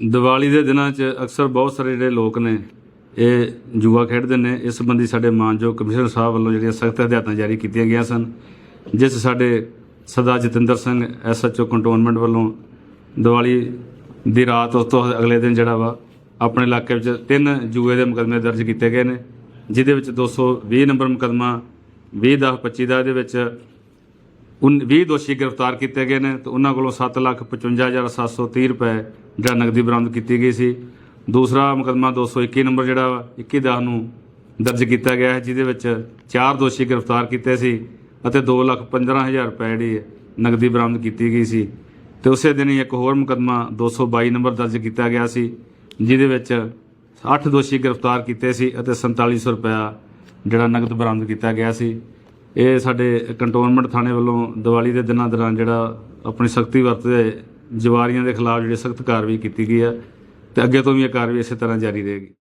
ਦੀਵਾਲੀ ਦੇ ਦਿਨਾਂ 'ਚ ਅਕਸਰ ਬਹੁਤ ਸਾਰੇ ਜਿਹੜੇ ਲੋਕ ਨੇ, ਇਹ ਜੂਆ ਖੇਡਦੇ ਨੇ। ਇਸ ਸੰਬੰਧੀ ਸਾਡੇ ਮਾਨਯੋਗ ਕਮਿਸ਼ਨਰ ਸਾਹਿਬ ਵੱਲੋਂ ਜਿਹੜੀਆਂ ਸਖਤ ਹਦਾਇਤਾਂ ਜਾਰੀ ਕੀਤੀਆਂ ਗਈਆਂ ਸਨ, ਜਿਸ ਸਾਡੇ ਸਰਦਾਰ ਜਤਿੰਦਰ ਸਿੰਘ ਐਸਐਚਓ ਕੰਟੋਨਮੈਂਟ ਵੱਲੋਂ ਦੀਵਾਲੀ ਦੀ ਰਾਤ ਉਸ ਤੋਂ ਅਗਲੇ ਦਿਨ ਜਿਹੜਾ ਵਾ, ਆਪਣੇ ਇਲਾਕੇ ਵਿੱਚ ਤਿੰਨ ਜੂਏ ਦੇ ਮੁਕੱਦਮੇ ਦਰਜ ਕੀਤੇ ਗਏ ਨੇ, ਜਿਹਦੇ ਵਿੱਚ 220 ਨੰਬਰ ਮੁਕੱਦਮਾ 20 10 25 ਦਾ, ਇਹਦੇ ਵਿੱਚ 20 ਦੋਸ਼ੀ ਗ੍ਰਿਫਤਾਰ ਕੀਤੇ ਗਏ ਨੇ ਤੇ ਉਹਨਾਂ ਕੋਲੋਂ 755730 ਰੁਪਏ ਜਿਹੜਾ ਨਗਦੀ ਬਰਾਮਦ ਕੀਤੀ ਗਈ ਸੀ। ਦੂਸਰਾ ਮੁਕੱਦਮਾ 221 ਨੰਬਰ ਜਿਹੜਾ ਵਾ 21 ਦਸ ਨੂੰ ਦਰਜ ਕੀਤਾ ਗਿਆ ਹੈ, ਜਿਹਦੇ ਵਿੱਚ ਚਾਰ ਦੋਸ਼ੀ ਗ੍ਰਿਫਤਾਰ ਕੀਤੇ ਸੀ ਅਤੇ 215000 ਰੁਪਏ ਜਿਹੜੀ ਹੈ ਨਗਦੀ ਬਰਾਮਦ ਕੀਤੀ ਗਈ ਸੀ। ਤੇ ਉਸੇ ਦਿਨ ਹੀ ਇੱਕ ਹੋਰ ਮੁਕੱਦਮਾ 222 ਨੰਬਰ ਦਰਜ ਕੀਤਾ ਗਿਆ ਸੀ, ਜਿਹਦੇ ਵਿੱਚ 8 ਦੋਸ਼ੀ ਗ੍ਰਿਫਤਾਰ ਕੀਤੇ ਸੀ ਅਤੇ 4700 ਰੁਪਇਆ ਜਿਹੜਾ ਨਗਦ ਬਰਾਮਦ ਕੀਤਾ ਗਿਆ ਸੀ। ਇਹ ਸਾਡੇ ਕੰਟੋਨਮੈਂਟ ਥਾਣੇ ਵੱਲੋਂ ਦੀਵਾਲੀ ਦੇ ਦਿਨਾਂ ਦੌਰਾਨ ਜਿਹੜਾ ਆਪਣੀ ਸਖਤੀ ਵਰਤਦੇ ਜਵਾਰੀਆਂ ਦੇ ਖਿਲਾਫ ਜਿਹੜੀ ਸਖਤ ਕਾਰਵਾਈ ਕੀਤੀ ਗਈ ਹੈ ਤੇ ਅੱਗੇ ਤੋਂ ਵੀ ਇਹ ਕਾਰਵਾਈ ਇਸੇ ਤਰ੍ਹਾਂ ਜਾਰੀ ਰਹੇਗੀ।